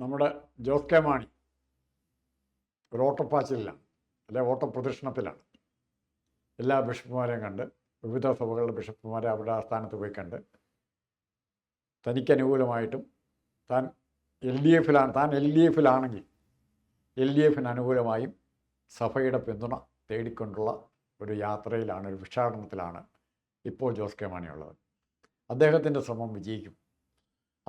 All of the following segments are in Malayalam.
നമ്മുടെ ജോസ് കെ മാണി ഒരു ഓട്ടപ്പാച്ചിലാണ് അല്ലെ ഓട്ടപ്രദക്ഷിണത്തിലാണ് എല്ലാ ബിഷപ്പുമാരെയും കണ്ട് വിവിധ സഭകളുടെ ബിഷപ്പുമാരെ അവരുടെ ആസ്ഥാനത്ത് പോയി കണ്ട് തനിക്ക് അനുകൂലമായിട്ടും താൻ എൽ ഡി എഫിലാണ് താൻ എൽ ഡി എഫിലാണെങ്കിൽ എൽ ഡി എഫിന് അനുകൂലമായും സഭയുടെ പിന്തുണ തേടിക്കൊണ്ടുള്ള ഒരു യാത്രയിലാണ് ഒരു ഭിക്ഷാടനത്തിലാണ് ഇപ്പോൾ ജോസ് കെ മാണിയുള്ളത്. അദ്ദേഹത്തിന്റെ ശ്രമം വിജയിക്കും.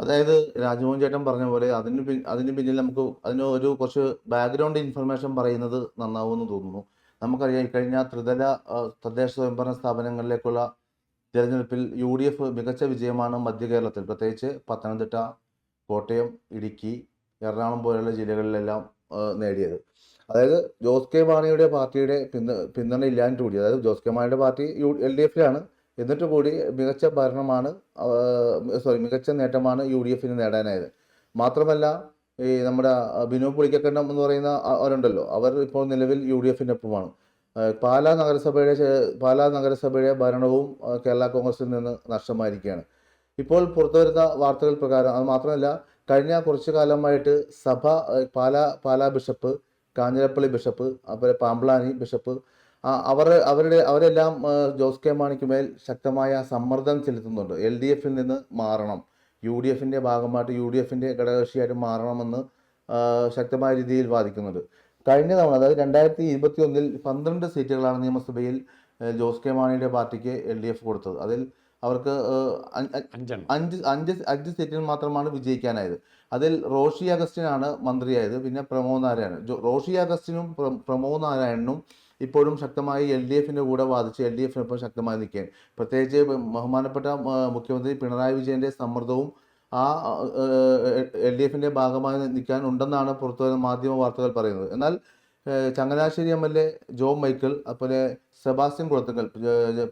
അതായത് രാജ്മോഹൻ ചേട്ടൻ പറഞ്ഞ പോലെ അതിന് അതിന് പിന്നിൽ നമുക്ക് അതിന് ഒരു കുറച്ച് ബാക്ക്ഗ്രൗണ്ട് ഇൻഫർമേഷൻ പറയുന്നത് നന്നാവുമെന്ന് തോന്നുന്നു. നമുക്കറിയാം കഴിഞ്ഞ ത്രിതല തദ്ദേശ സ്വയംഭരണ സ്ഥാപനങ്ങളിലേക്കുള്ള തിരഞ്ഞെടുപ്പിൽ യു ഡി എഫ് മികച്ച വിജയമാണ് മധ്യ കേരളത്തിൽ. പ്രത്യേകിച്ച് പത്തനംതിട്ട കോട്ടയം ഇടുക്കി എറണാകുളം പോലുള്ള ജില്ലകളിലെല്ലാം നേടിയത്. അതായത് ജോസ് കെ മാണിയുടെ പാർട്ടിയുടെ പിന്തു പിന്തുണ ഇല്ലാണ്ട് കൂടി അതായത് ജോസ് കെ മാണിയുടെ പാർട്ടി യു എൽ ഡി എഫിലാണ്. എന്നിട്ട് കൂടി മികച്ച ഭരണമാണ് സോറി മികച്ച നേട്ടമാണ് യു ഡി എഫിന് നേടാനായത്. മാത്രമല്ല ഈ നമ്മുടെ ബിനു പുളിക്കക്കണ്ണം എന്ന് പറയുന്ന അവരുണ്ടല്ലോ. അവർ ഇപ്പോൾ നിലവിൽ യു ഡി ആ, പാലാ നഗരസഭയുടെ പാലാ നഗരസഭയുടെ ഭരണവും കേരള കോൺഗ്രസിൽ നിന്ന് നഷ്ടമായിരിക്കുകയാണ്. ഇപ്പോൾ പുറത്തുവരുന്ന വാർത്തകൾ പ്രകാരം അത് മാത്രമല്ല കഴിഞ്ഞ കുറച്ചു കാലമായിട്ട് സഭ പാലാ പാലാ ബിഷപ്പ് കാഞ്ഞിരപ്പള്ളി ബിഷപ്പ് അതുപോലെ പാമ്പ്ലാനി ബിഷപ്പ് അവർ അവരുടെ അവരെല്ലാം ജോസ് കെ മാണിക്ക് മേൽ ശക്തമായ സമ്മർദ്ദം ചെലുത്തുന്നുണ്ട്. എൽ ഡി എഫിൽ നിന്ന് മാറണം. യു ഡി എഫിന്റെ ഭാഗമായിട്ട് യു ഡി എഫിന്റെ ഘടകകക്ഷിയായിട്ട് മാറണമെന്ന് ശക്തമായ രീതിയിൽ വാദിക്കുന്നുണ്ട്. കഴിഞ്ഞ തവണ അതായത് രണ്ടായിരത്തി ഇരുപത്തി ഒന്നിൽ പന്ത്രണ്ട് സീറ്റുകളാണ് നിയമസഭയിൽ ജോസ് കെ മാണിയുടെ പാർട്ടിക്ക് എൽ ഡി എഫ് കൊടുത്തത്. അതിൽ അവർക്ക് അഞ്ച് അഞ്ച് അഞ്ച് സീറ്റിൽ മാത്രമാണ് വിജയിക്കാനായത്. അതിൽ റോഷി അഗസ്റ്റിനാണ് മന്ത്രിയായത്. പിന്നെ പ്രമോദ് നാരായണൻ. റോഷി അഗസ്റ്റിനും പ്ര- പ്രമോദ് നാരായണനും ഇപ്പോഴും ശക്തമായി എൽ ഡി എഫിന്റെ കൂടെ വാദിച്ച് എൽ ഡി എഫിനൊപ്പം ശക്തമായി നിൽക്കുകയാണ്. പ്രത്യേകിച്ച് ബഹുമാനപ്പെട്ട മുഖ്യമന്ത്രി പിണറായി വിജയന്റെ സമ്മർദ്ദവും ആ എൽ ഡി എഫിന്റെ ഭാഗമായി നിൽക്കാൻ ഉണ്ടെന്നാണ് പുറത്തുവരുന്ന മാധ്യമ വാർത്തകൾ പറയുന്നത്. എന്നാൽ Changanassery M L A Jo Michael അതുപോലെ സെബാസ്റ്റ്യൻ കുളത്തുങ്കൽ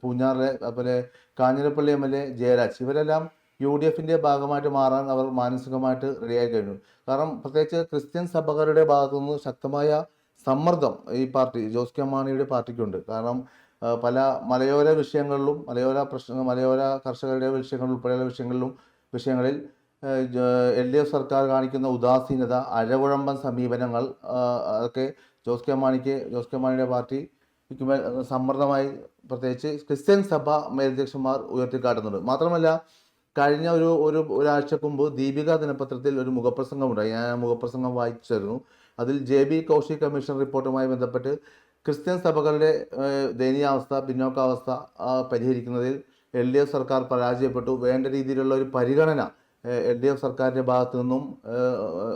പൂഞ്ഞാറിലെ അതുപോലെ Kanjirappally M L A Jayaraj ഇവരെല്ലാം യു ഡി എഫിന്റെ ഭാഗമായിട്ട് മാറാൻ അവർ മാനസികമായിട്ട് റെഡിയായി കഴിഞ്ഞു. കാരണം പ്രത്യേകിച്ച് ക്രിസ്ത്യൻ സഭകളുടെ ഭാഗത്തുനിന്ന് ശക്തമായ സമ്മർദ്ദം ഈ പാർട്ടി ജോസ് കെ മാണിയുടെ പാർട്ടിക്കുണ്ട്. കാരണം പല മലയോര വിഷയങ്ങളിലും മലയോര പ്രശ്ന മലയോര കർഷകരുടെ വിഷയങ്ങൾ ഉൾപ്പെടെയുള്ള വിഷയങ്ങളിലും വിഷയങ്ങളിൽ എൽ ഡി എഫ് സർക്കാർ കാണിക്കുന്ന ഉദാസീനത അഴകുഴമ്പൻ സമീപനങ്ങൾ അതൊക്കെ ജോസ് കെ മാണിക്ക് ജോസ് കെ മാണിയുടെ പാർട്ടി സമ്മർദ്ദമായി പ്രത്യേകിച്ച് ക്രിസ്ത്യൻ സഭ മേലധ്യക്ഷന്മാർ ഉയർത്തിക്കാട്ടുന്നുണ്ട്. മാത്രമല്ല കഴിഞ്ഞ ഒരു ഒരു മുമ്പ് ദീപിക ദിനപത്രത്തിൽ ഒരു മുഖപ്രസംഗമുണ്ടായി. ഞാൻ ആ മുഖപ്രസംഗം വായിച്ചിരുന്നു അതിൽ ജെ ബി കൗശി കമ്മീഷൻ റിപ്പോർട്ടുമായി ബന്ധപ്പെട്ട് ക്രിസ്ത്യൻ സഭകളുടെ ദയനീയാവസ്ഥ പിന്നോക്കാവസ്ഥ പരിഹരിക്കുന്നതിൽ എൽ ഡി എഫ് സർക്കാർ പരാജയപ്പെട്ടു. വേണ്ട രീതിയിലുള്ള ഒരു പരിഗണന എൽ ഡി എഫ് സർക്കാരിന്റെ ഭാഗത്തു നിന്നും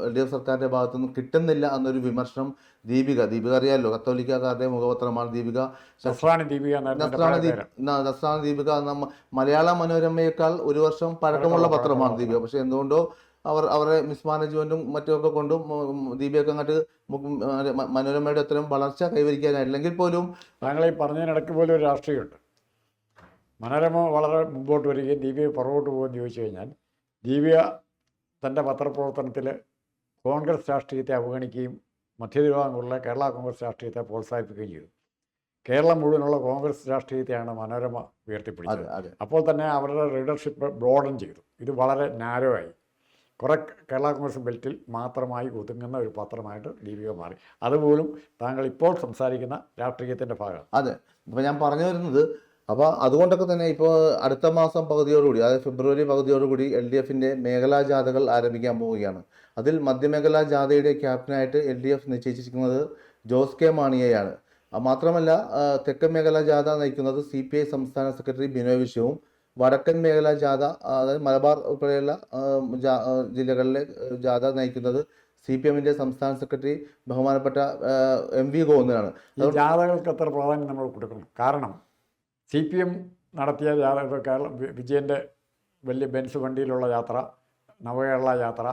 എൽ ഡി എഫ് സർക്കാരിന്റെ ഭാഗത്തു നിന്നും കിട്ടുന്നില്ല എന്നൊരു വിമർശനം ദീപിക. ദീപിക അറിയാമല്ലോ കത്തോലിക്കാരുടെ മുഖപത്രമാണ് ദീപിക. നസ്രാണി ദീപിക നസ്രാണി എന്ന മലയാള മനോരമയേക്കാൾ ഒരു വർഷം പഴക്കമുള്ള പത്രമാണ്. ദീപിക. പക്ഷെ എന്തുകൊണ്ടോ അവർ അവരുടെ മിസ്മാനേജ്മെന്റും മറ്റുമൊക്കെ കൊണ്ടും ദീപിയൊക്കെ അങ്ങോട്ട് മനോരമയുടെ അത്തരം വളർച്ച കൈവരിക്കാനായില്ലെങ്കിൽ പോലും താങ്കൾ ഈ പറഞ്ഞതിനിടയ്ക്ക് പോലും ഒരു രാഷ്ട്രീയമുണ്ട്. മനോരമ വളരെ മുമ്പോട്ട് വരികയും ദീപിക പുറകോട്ട് പോകുമെന്ന് ചോദിച്ചു കഴിഞ്ഞാൽ ദീപിക തന്റെ പത്രപ്രവർത്തനത്തിൽ കോൺഗ്രസ് രാഷ്ട്രീയത്തെ അവഗണിക്കുകയും മധ്യ തിരുവിതാംകൂറിലെ കേരള കോൺഗ്രസ് രാഷ്ട്രീയത്തെ പ്രോത്സാഹിപ്പിക്കുകയും ചെയ്തു. കേരളം മുഴുവനുള്ള കോൺഗ്രസ് രാഷ്ട്രീയത്തെയാണ് മനോരമ ഉയർത്തിപ്പിടിച്ചത്. അപ്പോൾ തന്നെ അവരുടെ റീഡർഷിപ്പ് ബ്രോഡൻ ചെയ്തു. ഇത് വളരെ നാരോ ആയി. കുറേ കേരള കോൺഗ്രസ് ബെൽറ്റിൽ മാത്രമായി ഒതുങ്ങുന്ന ഒരു പത്രമായിട്ട് ദീപിക മാറി. അതുപോലും താങ്കൾ ഇപ്പോൾ സംസാരിക്കുന്ന രാഷ്ട്രീയത്തിന്റെ ഭാഗം അതെ. അപ്പോൾ ഞാൻ പറഞ്ഞു വരുന്നത് അപ്പോൾ അതുകൊണ്ടൊക്കെ തന്നെ ഇപ്പോൾ അടുത്ത മാസം പകുതിയോടുകൂടി അതായത് ഫെബ്രുവരി പകുതിയോടുകൂടി എൽ ഡി എഫിന്റെ മേഖലാ ജാഥകൾ ആരംഭിക്കാൻ പോവുകയാണ്. അതിൽ മധ്യമേഖലാ ജാഥയുടെ ക്യാപ്റ്റനായിട്ട് എൽ ഡി എഫ് നിശ്ചയിച്ചിരിക്കുന്നത് ജോസ് കെ മാണിയയാണ്. മാത്രമല്ല തെക്കൻ മേഖലാ ജാഥ നയിക്കുന്നത് സി പി ഐ സംസ്ഥാന സെക്രട്ടറി ബിനോയ് വിശ്വവും വടക്കൻ മേഖല ജാഥ അതായത് മലബാർ ഉൾപ്പെടെയുള്ള ജില്ലകളിലെ ജാഥ നയിക്കുന്നത് സി പി എമ്മിന്റെ സംസ്ഥാന സെക്രട്ടറി ബഹുമാനപ്പെട്ട എം വി ഗോവിന്ദനാണ്. ജാഥകൾക്ക് എത്ര പ്രാധാന്യം നമ്മൾ കൊടുക്കണം? കാരണം സി പി എം നടത്തിയ ജാഥ കേരള വിജയന്റെ വലിയ ബെൻസ് വണ്ടിയിലുള്ള യാത്ര നവകേരള യാത്ര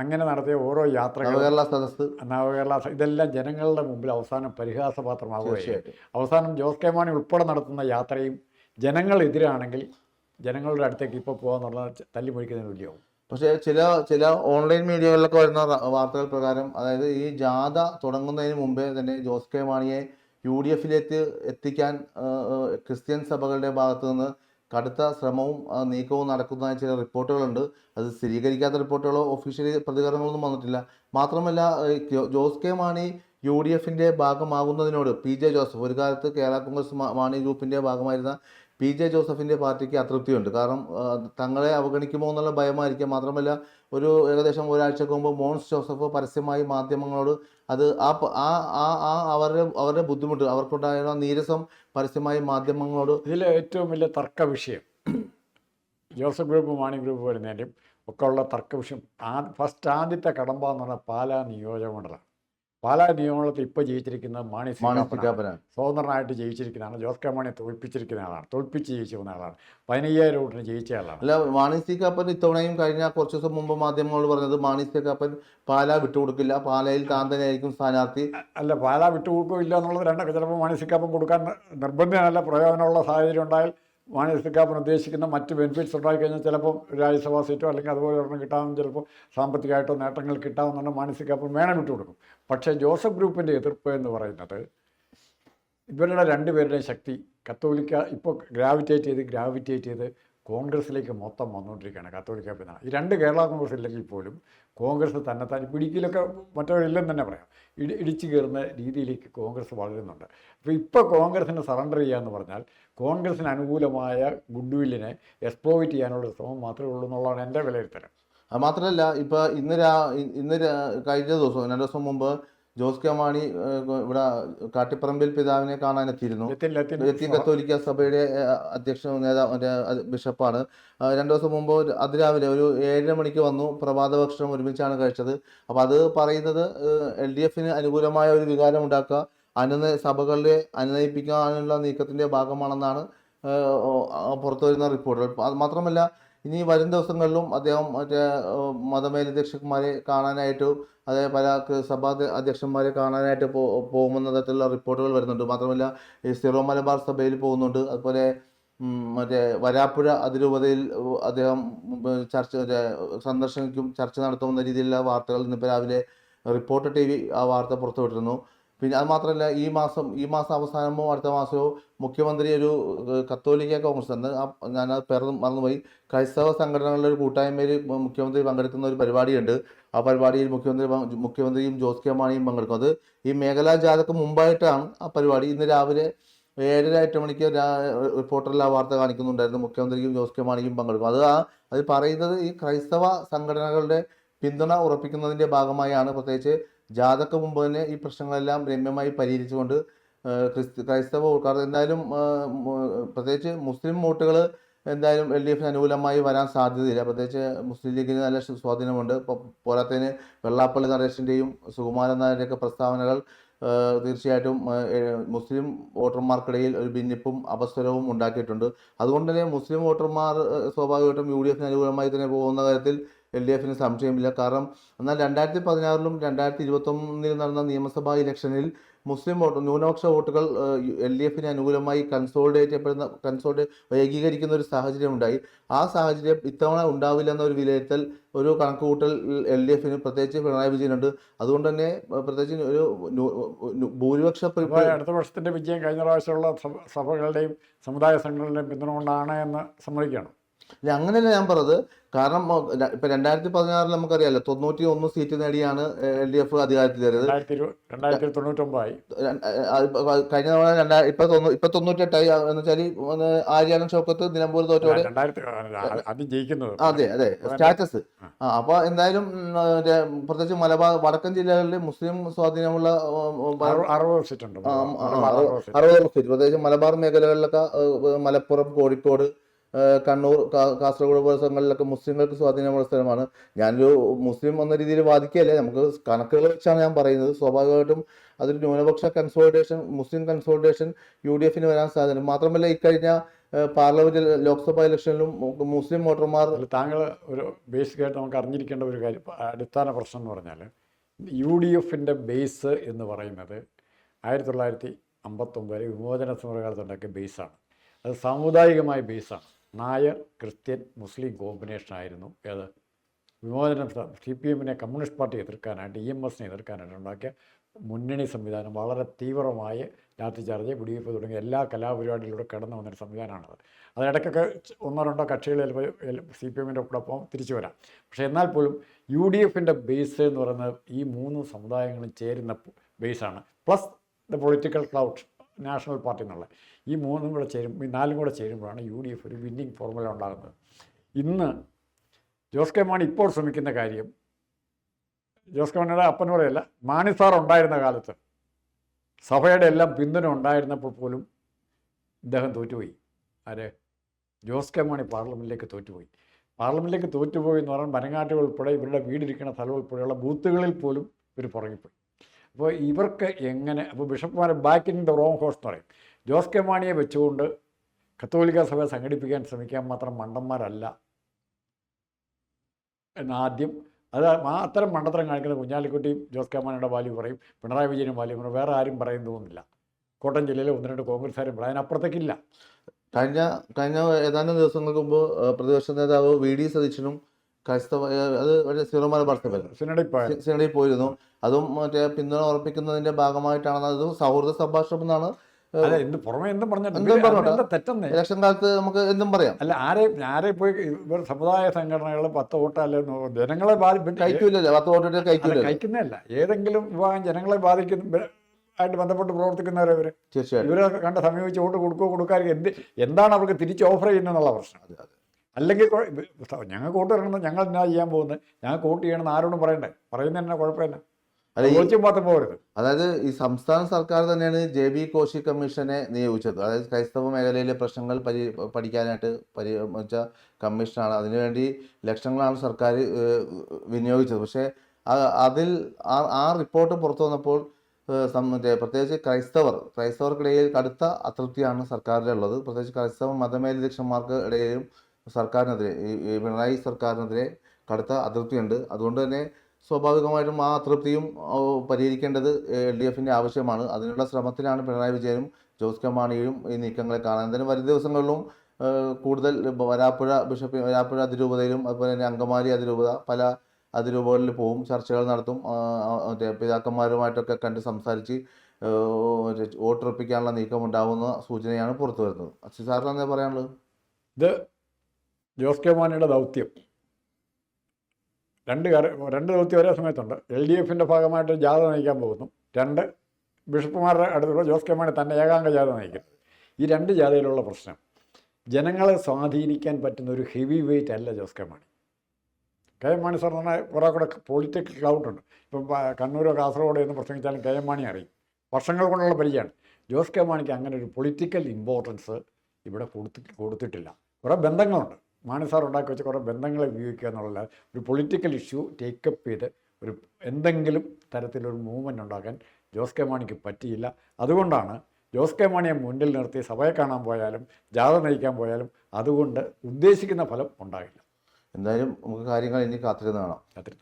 അങ്ങനെ നടത്തിയ ഓരോ യാത്രകളും നവകേരള സദസ് നവകേരള ഇതെല്ലാം ജനങ്ങളുടെ മുമ്പിൽ അവസാനം പരിഹാസപാത്രമാവുകയും അവസാനം ജോസ് കെ മാണി ഉൾപ്പെടെ നടത്തുന്ന യാത്രയും ജനങ്ങളെതിരാണെങ്കിൽ ജനങ്ങളുടെ അടുത്തേക്ക് ഇപ്പോൾ പോകാന്നുള്ളത് തല്ലി മൊഴിക്കുന്നതിന് തുല്യമാവും പക്ഷേ ചില ചില ഓൺലൈൻ മീഡിയകളിലൊക്കെ വരുന്ന വാർത്തകൾ പ്രകാരം അതായത് ഈ ജാഥ തുടങ്ങുന്നതിന് മുമ്പേ തന്നെ ജോസ് കെ മാണിയെ യു ഡി എഫിലേക്ക് എത്തിക്കാൻ ക്രിസ്ത്യൻ സഭകളുടെ ഭാഗത്തു നിന്ന് കടുത്ത ശ്രമവും നീക്കവും നടക്കുന്നതായ ചില റിപ്പോർട്ടുകളുണ്ട്. അത് സ്ഥിരീകരിക്കാത്ത റിപ്പോർട്ടുകളോ ഒഫീഷ്യലി പ്രതികരണങ്ങളൊന്നും വന്നിട്ടില്ല. മാത്രമല്ല Jose K Mani U D എഫിന്റെ ഭാഗമാകുന്നതിനോട് പി ജെ ജോസഫ് ഒരു കാലത്ത് കേരള കോൺഗ്രസ് മാണി ഗ്രൂപ്പിന്റെ ഭാഗമായിരുന്ന പി ജെ ജോസഫിന്റെ പാർട്ടിക്ക് അതൃപ്തിയുണ്ട്. കാരണം തങ്ങളെ അവഗണിക്കുമോ എന്നുള്ള ഭയമായിരിക്കാം. മാത്രമല്ല ഒരു ഏകദേശം ഒരാഴ്ചക്ക് മുമ്പ് മോൻസ് ജോസഫ് പരസ്യമായി മാധ്യമങ്ങളോട് അത് ആ ആ ആ ആ അവരുടെ അവരുടെ ബുദ്ധിമുട്ട് അവർക്കുണ്ടായ നീരസം പരസ്യമായി മാധ്യമങ്ങളോട് ഇതിൽ ഏറ്റവും വലിയ തർക്ക വിഷയം ജോസഫ് ഗ്രൂപ്പ് മാണി ഗ്രൂപ്പ് വരുന്നതിന്റെയും ഒക്കെ ഉള്ള തർക്ക വിഷയം ആ ഫസ്റ്റ് ആദ്യത്തെ കടമ്പ എന്ന് പറഞ്ഞാൽ പാലാ നിയോജകമണ്ഡലം പാലാ നിയോജകമണ്ഡലത്തിൽ ഇപ്പോൾ ജയിച്ചിരിക്കുന്നത് മാണി സി മാണി കാപ്പനാണ്. സിക്കാപ്പനാണ് സ്വതന്ത്രനായിട്ട് ജയിച്ചിരിക്കുന്നതാണ് ജോസ് കെ മാണിയെ തോൽപ്പിച്ചിരിക്കുന്ന ആളാണ്. തോൽപ്പിച്ച് ജയിച്ചു പോകുന്ന ആളാണ്. പതിനയ്യായിരം വോട്ടിന് ജയിച്ച ആളാണ്. അല്ല മാണി സി കാപ്പൻ ഇത്തവണയും കഴിഞ്ഞ കുറച്ച് ദിവസം മുമ്പ് മാധ്യമങ്ങളോട് പറഞ്ഞത് മാണി സി കാപ്പൻ പാലാ വിട്ടുകൊടുക്കില്ല. പാലയിൽ താൻ തന്നെയായിരിക്കും സ്ഥാനാർത്ഥി അല്ല പാലാ വിട്ടുകൊടുക്കില്ല എന്നുള്ളത് രണ്ടൊക്കെ ചിലപ്പോൾ മാണി സിംഗാപ്പൻ കൊടുക്കാൻ നിർബന്ധമല്ല പ്രയോജനമുള്ള സാഹചര്യം ഉണ്ടായാൽ മാനസികാപ്പൻ ഉദ്ദേശിക്കുന്ന മറ്റ് ബെനിഫിറ്റ്സ് ഉണ്ടായിക്കഴിഞ്ഞാൽ ചിലപ്പോൾ രാജ്യസഭാ സീറ്റോ അല്ലെങ്കിൽ അതുപോലെ ഒരെണ്ണം കിട്ടാമെന്ന് ചിലപ്പോൾ സാമ്പത്തികമായിട്ടോ നേട്ടങ്ങൾ കിട്ടാമെന്നുള്ള മാനസികാപ്പൻ വേണം വിട്ടു കൊടുക്കും. പക്ഷേ ജോസഫ് ഗ്രൂപ്പിന്റെ എതിർപ്പ് എന്ന് പറയുന്നത് ഇവരുടെ രണ്ടുപേരുടെയും ശക്തി കത്തോലിക്ക ഇപ്പോൾ ഗ്രാവിറ്റേറ്റ് ചെയ്ത് ഗ്രാവിറ്റേറ്റ് ചെയ്ത് കോൺഗ്രസ്സിലേക്ക് മൊത്തം വന്നുകൊണ്ടിരിക്കുകയാണ് കത്തോലിക്ക പിന്നാണ് ഈ രണ്ട് കേരള കോൺഗ്രസ് ഇല്ലെങ്കിൽ പോലും കോൺഗ്രസ് തന്നെ തന്നെ ഇടുക്കിയിലൊക്കെ മറ്റവരില്ലെന്ന് തന്നെ പറയാം. ഇടി ഇടിച്ചു കയറുന്ന രീതിയിലേക്ക് കോൺഗ്രസ് വളരുന്നുണ്ട്. അപ്പോൾ ഇപ്പോൾ കോൺഗ്രസ്സിന് സറണ്ടർ എന്ന് പറഞ്ഞാൽ കോൺഗ്രസ്സിന് അനുകൂലമായ ഗുഡ് വില്ലിനെ എക്സ്പ്ലോയിറ്റ് ചെയ്യാനുള്ള ശ്രമം മാത്രമേ ഉള്ളൂ എന്നുള്ളതാണ് എന്റെ വിലയിരുത്തൽ മാത്രമല്ല ഇപ്പോൾ ഇന്ന് രാ ഇന്ന് കഴിഞ്ഞ ദിവസം രണ്ട് ദിവസം മുമ്പ് ജോസ് കെ മാണി ഇവിടെ കാട്ടിപ്പറമ്പിൽ പിതാവിനെ കാണാൻ എത്തിയിരുന്നു. ലത്തിൻ കത്തോലിക്ക സഭയുടെ അധ്യക്ഷ നേതാവ് ബിഷപ്പാണ്. രണ്ടു ദിവസം മുമ്പ് അതിരാവിലെ ഒരു ഏഴര മണിക്ക് വന്നു. പ്രഭാത ഭക്ഷണം ഒരുമിച്ചാണ് കഴിച്ചത്. അപ്പോൾ അത് പറയുന്നത് എൽ ഡി എഫിന് അനുകൂലമായ ഒരു വികാരം ഉണ്ടാക്കുക അനുനയ സഭകളിലെ അനുനയിപ്പിക്കാനുള്ള നീക്കത്തിന്റെ ഭാഗമാണെന്നാണ് പുറത്തുവരുന്ന പുറത്തു വരുന്ന റിപ്പോർട്ടുകൾ. അത് മാത്രമല്ല ഇനി വരും ദിവസങ്ങളിലും അദ്ദേഹം മറ്റേ മതമേലധ്യക്ഷന്മാരെ കാണാനായിട്ട് അതേ പല സഭാ അധ്യക്ഷന്മാരെ കാണാനായിട്ട് പോകുമെന്ന തരത്തിലുള്ള റിപ്പോർട്ടുകൾ വരുന്നുണ്ട്. മാത്രമല്ല ഈ സിറോ മലബാർ സഭയിൽ പോകുന്നുണ്ട്. അതുപോലെ മറ്റേ വരാപ്പുഴ അതിരൂപതയിൽ അദ്ദേഹം ചർച്ച മറ്റേ സന്ദർശനിക്കും ചർച്ച നടത്തുമെന്ന രീതിയിലുള്ള വാർത്തകൾ ഇന്നിപ്പോൾ രാവിലെ റിപ്പോർട്ടർ ടി വി ആ വാർത്ത പുറത്തുവിട്ടിരുന്നു. പിന്നെ അത് മാത്രമല്ല ഈ മാസം ഈ മാസം അവസാനമോ അടുത്ത മാസമോ മുഖ്യമന്ത്രി ഒരു കത്തോലിക്ക കോൺഗ്രസ് എന്ന് അത് പേർന്ന് മറന്നുപോയി. ക്രൈസ്തവ സംഘടനകളുടെ ഒരു കൂട്ടായ്മയിൽ മുഖ്യമന്ത്രി പങ്കെടുക്കുന്ന ഒരു പരിപാടിയുണ്ട്. ആ പരിപാടിയിൽ മുഖ്യമന്ത്രി മുഖ്യമന്ത്രിയും ജോസ് കെ മാണിയും പങ്കെടുക്കുന്നത് ഈ മേഖലാ ജാഥക്ക് മുമ്പായിട്ടാണ് ആ പരിപാടി. ഇന്ന് രാവിലെ ഏഴര എട്ട് മണിക്ക് റിപ്പോർട്ടറിൽ ആ വാർത്ത കാണിക്കുന്നുണ്ടായിരുന്നു. മുഖ്യമന്ത്രിയും ജോസ് കെ മാണിയും പങ്കെടുക്കും. അത് ആ അത് പറയുന്നത് ഈ ക്രൈസ്തവ സംഘടനകളുടെ പിന്തുണ ഉറപ്പിക്കുന്നതിന്റെ ഭാഗമായാണ്. പ്രത്യേകിച്ച് ജാഥക്ക് മുമ്പ് തന്നെ ഈ പ്രശ്നങ്ങളെല്ലാം രമ്യമായി പരിഹരിച്ചുകൊണ്ട് ക്രിസ്തു ക്രൈസ്തവ വോട്ടുകാർ എന്തായാലും പ്രത്യേകിച്ച് മുസ്ലിം വോട്ടുകൾ എന്തായാലും എൽ ഡി എഫിന് അനുകൂലമായി വരാൻ സാധ്യതയില്ല. പ്രത്യേകിച്ച് മുസ്ലിം ലീഗിന് നല്ല സ്വാ- സ്വാധീനമുണ്ട്. പോരാത്തതിന് വെള്ളാപ്പള്ളി നടേശന്റെയും സുകുമാരൻ നായരുടെയൊക്കെ പ്രസ്താവനകൾ തീർച്ചയായിട്ടും മുസ്ലിം വോട്ടർമാർക്കിടയിൽ ഒരു ഭിന്നിപ്പും അപസ്വരവും ഉണ്ടാക്കിയിട്ടുണ്ട്. അതുകൊണ്ട് തന്നെ മുസ്ലിം വോട്ടർമാർ സ്വാഭാവികമായിട്ടും യു ഡി എഫിന് അനുകൂലമായി തന്നെ പോകുന്ന കാര്യത്തിൽ എൽ ഡി എഫിന് സംശയമില്ല. കാരണം എന്നാൽ രണ്ടായിരത്തി പതിനാറിലും രണ്ടായിരത്തി ഇരുപത്തൊന്നിലും നടന്ന നിയമസഭാ ഇലക്ഷനിൽ മുസ്ലിം വോട്ട് ന്യൂനപക്ഷ വോട്ടുകൾ എൽ ഡി എഫിന് അനുകൂലമായി കൺസോൾഡേറ്റ് ചെയ്യപ്പെടുന്ന കൺസോൾഡ് ഏകീകരിക്കുന്ന ഒരു സാഹചര്യം ഉണ്ടായി. ആ സാഹചര്യം ഇത്തവണ ഉണ്ടാവില്ല എന്നൊരു വിലയിരുത്തൽ ഒരു കണക്കുകൂട്ടൽ എൽ ഡി എഫിന് പ്രത്യേകിച്ച് പിണറായി വിജയനുണ്ട്. അതുകൊണ്ട് തന്നെ പ്രത്യേകിച്ച് ഒരു ഭൂരിപക്ഷ അടുത്ത വർഷത്തിന്റെ വിജയം കഴിഞ്ഞ പ്രാവശ്യമുള്ള സഭ- സഭകളുടെയും സമുദായ സംഘടനകളുടെയും പിന്തുണ കൊണ്ടാണ് എന്ന് സമ്മതിക്കുകയാണ്. ഇല്ല, അങ്ങനെയല്ല ഞാൻ പറഞ്ഞത്. കാരണം ഇപ്പൊ രണ്ടായിരത്തി പതിനാറിൽ നമുക്കറിയാലോ തൊണ്ണൂറ്റി ഒന്ന് സീറ്റ് നേടിയാണ് എൽ ഡി എഫ് ആ, ഇപ്പൊ കഴിഞ്ഞ തവണ ഇപ്പൊ തൊണ്ണൂറ്റി ഇപ്പൊ തൊണ്ണൂറ്റെട്ടായി ആ, എന്ന് വെച്ചാൽ ആര്യാനം ഷൗക്കത്ത് നിലമ്പൂർ തോറ്റോടെ അതെ അതെ സ്റ്റാറ്റസ്. ആ. അപ്പൊ എന്തായാലും പ്രത്യേകിച്ച് മലബാർ വടക്കൻ ജില്ലകളിൽ മുസ്ലിം സ്വാധീനമുള്ള അറുപത് സീറ്റ്. പ്രത്യേകിച്ച് മലബാർ മേഖലകളിലൊക്കെ മലപ്പുറം കോഴിക്കോട് കണ്ണൂർ കാസർഗോഡ് പോലെ സ്ഥലങ്ങളിലൊക്കെ മുസ്ലിങ്ങൾക്ക് സ്വാധീനമുള്ള സ്ഥലമാണ്. ഞാനൊരു മുസ്ലിം എന്ന രീതിയിൽ വാദിക്കുകയല്ലേ. നമുക്ക് കണക്കുകൾ വെച്ചാണ് ഞാൻ പറയുന്നത്. സ്വാഭാവികമായിട്ടും അതൊരു ന്യൂനപക്ഷ consolidation Muslim consolidation U D എഫിന് വരാൻ സാധ്യത മാത്രമല്ല ഇക്കഴിഞ്ഞ പാർലമെന്റ് ലോക്സഭാ ഇലക്ഷനിലും മുസ്ലിം വോട്ടർമാർ താങ്കൾ ഒരു ബേസിക്കായിട്ട് നമുക്ക് അറിഞ്ഞിരിക്കേണ്ട ഒരു കാര്യം അടിസ്ഥാന പ്രശ്നം എന്ന് പറഞ്ഞാൽ യു ഡി എഫിന്റെ ബേസ് എന്ന് പറയുന്നത് ആയിരത്തി തൊള്ളായിരത്തി അമ്പത്തൊമ്പതിലെ വിമോചന സമരകാലത്തുണ്ടാക്കിയ ബേസാണ്. അത് സാമുദായികമായ ബേസാണ്. നായർ ക്രിസ്ത്യൻ മുസ്ലിം കോമ്പിനേഷൻ ആയിരുന്നു. ഏത്? വിമോചനം സി പി എമ്മിനെ കമ്മ്യൂണിസ്റ്റ് പാർട്ടി എതിർക്കാനായിട്ട് ഇ എം എസിനെ എതിർക്കാനായിട്ട് ഉണ്ടാക്കിയ മുന്നണി സംവിധാനം വളരെ തീവ്രമായി ലാത്തി ചാർജ് വെടിവയ്പ് തുടങ്ങിയ എല്ലാ കലാപരിപാടികളിലൂടെ കടന്നു വന്നൊരു സംവിധാനമാണത്. അതിനിടയ്ക്കൊക്കെ ഒന്നോ രണ്ടോ കക്ഷികൾ സി പി എമ്മിന്റെ കൂടെ ഒപ്പം തിരിച്ചു വരാം. പക്ഷേ എന്നാൽ പോലും യു ഡി എഫിന്റെ ബേസ് എന്ന് പറയുന്നത് ഈ മൂന്ന് സമുദായങ്ങളും ചേരുന്ന ബേസാണ് plus the political clout national party എന്നുള്ള ഈ മൂന്നും കൂടെ ചേരും ഈ നാലും കൂടെ ചേരുമ്പോഴാണ് യു ഡി എഫ് ഒരു വിന്നിങ് ഫോർമുല ഉണ്ടാകുന്നത്. ഇന്ന് ജോസ് കെ മാണി ഇപ്പോൾ ശ്രമിക്കുന്ന കാര്യം ജോസ് കെ മാണിയുടെ അപ്പനോടെയല്ല മാണി സാർ ഉണ്ടായിരുന്ന കാലത്ത് സഭയുടെ എല്ലാം പിന്തുണ ഉണ്ടായിരുന്നപ്പോൾ പോലും ഇദ്ദേഹം തോറ്റുപോയി. ആര്? ജോസ് കെ മാണി പാർലമെന്റിലേക്ക് തോറ്റുപോയി. പാർലമെന്റിലേക്ക് തോറ്റുപോയി എന്ന് പറഞ്ഞാൽ മനങ്ങാട്ടുകൾ ഉൾപ്പെടെ ഇവരുടെ വീടിരിക്കുന്ന സ്ഥലം ഉൾപ്പെടെയുള്ള ബൂത്തുകളിൽ പോലും ഇവർ പുറകിപ്പോയി അപ്പോൾ ഇവർക്ക് എങ്ങനെ അപ്പോൾ ബിഷപ്പ്മാരെ back in the wrong horse എന്ന് പറയും. ജോസ് കെ മാണിയെ വെച്ചുകൊണ്ട് കത്തോലിക്ക സഭ സംഘടിപ്പിക്കാൻ ശ്രമിക്കാൻ മാത്രം മണ്ടന്മാരല്ല. എന്നാദ്യം അത് ആ അത്തരം മണ്ടത്തരം കാണിക്കുന്ന കുഞ്ഞാലിക്കുട്ടിയും ജോസ് കെ മാണിയുടെ വാല്യൂ പറയും പിണറായി വിജയനും വാല്യൂ പറയും വേറെ ആരും പറയും തോന്നുന്നില്ല. കോട്ടയം ജില്ലയിലെ ഒന്ന് രണ്ട് കോൺഗ്രസ്സുകാരും പറയും അതിനപ്പുറത്തേക്കില്ല കഴിഞ്ഞ കഴിഞ്ഞ ഏതാനും ദിവസങ്ങൾക്ക് മുമ്പ് പ്രതിപക്ഷ നേതാവ് വി ഡി സതീശനും ക്രൈസ്തവ അത് ഒരു സീറോ മലബാർ സിനഡിൽ പോയിരുന്നു. അതും മറ്റേ പിന്തുണ ഉറപ്പിക്കുന്നതിന്റെ ഭാഗമായിട്ടാണ് അത് സൗഹൃദ സംഭാഷണം എന്നാണ് ഇവർ ഇലക്ഷൻ കാലത്ത് നമുക്ക് എന്തും പറയാം. അല്ല ആരെ ആരെ പോയി ഇവർ സമുദായ സംഘടനകൾ പത്ത് വോട്ടല്ലേ ജനങ്ങളെ കഴിക്കൂലല്ലോ. പത്ത് വോട്ട് കഴിക്കുന്നതല്ല. ഏതെങ്കിലും വിഭാഗം ജനങ്ങളെ ബാധിക്കുന്ന ഇവർ ആയിട്ട് ബന്ധപ്പെട്ട് പ്രവർത്തിക്കുന്നവരെ ഇവർ തീർച്ചയായിട്ടും. ഇവരെ കണ്ട സമീപിച്ച് വോട്ട് കൊടുക്കുകയോ കൊടുക്കാതിരിക്കുക എന്ത് എന്താണ് അവർക്ക് തിരിച്ച് ഓഫർ ചെയ്യുന്നതെന്നുള്ള പ്രശ്നം. അതെ, അതെ. അല്ലെങ്കിൽ ഞങ്ങൾ വോട്ട് ഇറങ്ങുന്നത് ഞങ്ങൾ എന്നാ ചെയ്യാൻ പോകുന്നത്? ഞങ്ങൾ വോട്ട് ചെയ്യണമെന്ന് ആരോടും പറയണ്ടേ? പറയുന്നത് തന്നെ കുഴപ്പമില്ല അതായത് ഈ സംസ്ഥാന സർക്കാർ തന്നെയാണ് ജെ ബി കോശി കമ്മീഷനെ നിയോഗിച്ചത്. അതായത് ക്രൈസ്തവ മേഖലയിലെ പ്രശ്നങ്ങൾ പരി പഠിക്കാനായിട്ട് പരി വെച്ചാൽ കമ്മീഷനാണ് അതിനുവേണ്ടി ലക്ഷങ്ങളാണ് സർക്കാർ വിനിയോഗിച്ചത്. പക്ഷേ അതിൽ ആ റിപ്പോർട്ട് പുറത്തു വന്നപ്പോൾ പ്രത്യേകിച്ച് ക്രൈസ്തവർ ക്രൈസ്തവർക്കിടയിൽ കടുത്ത അതൃപ്തിയാണ് സർക്കാരിലുള്ളത്. പ്രത്യേകിച്ച് ക്രൈസ്തവ മതമേലധ്യക്ഷന്മാർക്ക് ഇടയിലും സർക്കാരിനെതിരെ ഈ പിണറായി സർക്കാരിനെതിരെ കടുത്ത അതൃപ്തിയുണ്ട്. അതുകൊണ്ട് തന്നെ സ്വാഭാവികമായിട്ടും ആ അതൃപ്തിയും പരിഹരിക്കേണ്ടത് എൽ ഡി എഫിന്റെ ആവശ്യമാണ്. അതിനുള്ള ശ്രമത്തിലാണ് പിണറായി വിജയനും ജോസ് കെ മാണിയും ഈ നീക്കങ്ങളെ കാണാൻ തന്നെ വരും ദിവസങ്ങളിലും കൂടുതൽ വരാപ്പുഴ ബിഷപ്പ് വരാപ്പുഴ അതിരൂപതയിലും അതുപോലെ തന്നെ അങ്കമാലി അതിരൂപത പല അതിരൂപകളിൽ പോവും ചർച്ചകൾ നടത്തും. മറ്റേ പിതാക്കന്മാരുമായിട്ടൊക്കെ കണ്ട് സംസാരിച്ച് വോട്ടുറപ്പിക്കാനുള്ള നീക്കം ഉണ്ടാവുന്ന സൂചനയാണ് പുറത്തു വരുന്നത് അച്ഛൻ സാറിന് എന്താ പറയാനുള്ളത്? ഇത് ജോസ് കെ മാണിയുടെ ദൗത്യം. രണ്ട് രണ്ട് ദൗത്യം ഒരേ സമയത്തുണ്ട്. എൽ ഡി എഫിന്റെ ഭാഗമായിട്ട് ജാഥ നയിക്കാൻ പോകുന്നു. രണ്ട് ബിഷപ്പുമാരുടെ അടുത്തുള്ള ജോസ് കെ മാണി തന്നെ ഏകാംഗ ജാഥ നയിക്കും. ഈ രണ്ട് ജാഥയിലുള്ള പ്രശ്നം ജനങ്ങളെ സ്വാധീനിക്കാൻ പറ്റുന്ന ഒരു ഹെവി വെയിറ്റ് അല്ല Jose K Mani. K M Mani sir എന്ന് പറഞ്ഞാൽ കുറേ കൂടെ പൊളിറ്റിക്കൽ ക്ലൗഡ് ഇപ്പം കണ്ണൂരോ കാസർഗോഡോ എന്ന് പ്രസംഗിച്ചാലും കെ എം മാണി അറിയും. വർഷങ്ങൾ കൊണ്ടുള്ള പരിചയമാണ്. ജോസ് കെ മാണിക്ക് അങ്ങനെ ഒരു പൊളിറ്റിക്കൽ ഇമ്പോർട്ടൻസ് ഇവിടെ കൊടുത്തി കൊടുത്തിട്ടില്ല. കുറേ ബന്ധങ്ങളുണ്ട്. മാണി സാർ ഉണ്ടാക്കി വെച്ച കുറേ ബന്ധങ്ങളെ ഉപയോഗിക്കുക എന്നുള്ള ഒരു പൊളിറ്റിക്കൽ ഇഷ്യൂ ടേക്കപ്പ് ചെയ്ത് ഒരു എന്തെങ്കിലും തരത്തിലൊരു മൂവ്മെന്റ് ഉണ്ടാക്കാൻ ജോസ് കെ മാണിക്ക് പറ്റിയില്ല. അതുകൊണ്ടാണ് ജോസ് കെ മാണിയെ മുന്നിൽ നിർത്തി സഭയെ കാണാൻ പോയാലും ജാഥ നയിക്കാൻ പോയാലും അതുകൊണ്ട് ഉദ്ദേശിക്കുന്ന ഫലം ഉണ്ടാകില്ല. എന്തായാലും നമുക്ക് കാര്യങ്ങൾ ഇനി കാത്തിരുന്ന് കാണാം. അത്രയും